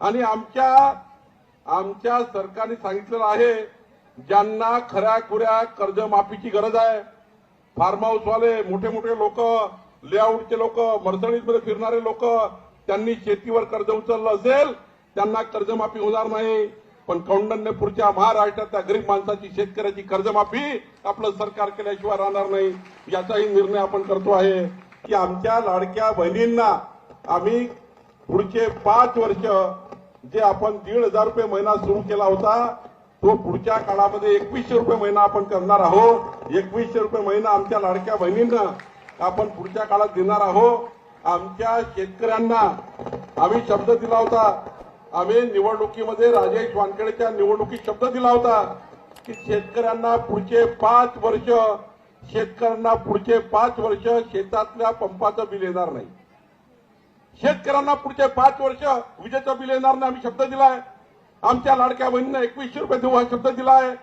आणि आमच्या आमच्या सरकारने सांगितलेलं आहे ज्यांना खऱ्या खुऱ्या कर्जमाफीची गरज आहे फार्म हाऊसवाले मोठे मोठे लोक लेआउटचे लोक मध्ये फिरणारे लोक त्यांनी शेतीवर कर्ज उचललं असेल त्यांना कर्जमाफी होणार नाही. पण कौंडण्यपूरच्या महाराष्ट्रात महाराष्ट्रातल्या गरीब माणसाची शेतकऱ्याची कर्जमाफी आपलं सरकार केल्याशिवाय राहणार नाही. याचाही निर्णय आपण करतो आहे की आमच्या लाडक्या बहिणींना आम्ही पुढचे पाच वर्ष जे आपण दीड हजार रुपये महिना सुरू केला होता तो पुढच्या काळामध्ये एकवीसशे रुपये महिना आपण करणार आहोत. एकवीसशे रुपये महिना आमच्या लाडक्या बहिणींना आपण पुढच्या काळात देणार आहोत. आमच्या शेतकऱ्यांना आम्ही शब्द दिला होता आम्ही निवडणुकीमध्ये राजेश वानखेडेच्या निवडणुकीत शब्द दिला होता की शेतकऱ्यांना पुढचे पाच वर्ष शेतकऱ्यांना पुढचे पाच वर्ष शेतातल्या पंपाचं बिल येणार नाही. शेतकऱ्यांना पुढचे पाच वर्ष विजेचं बिल येणार नाही आम्ही शब्द दिलाय. आमच्या लाडक्या बहिणीनं एकवीसशे रुपये देऊ हा शब्द दिलाय.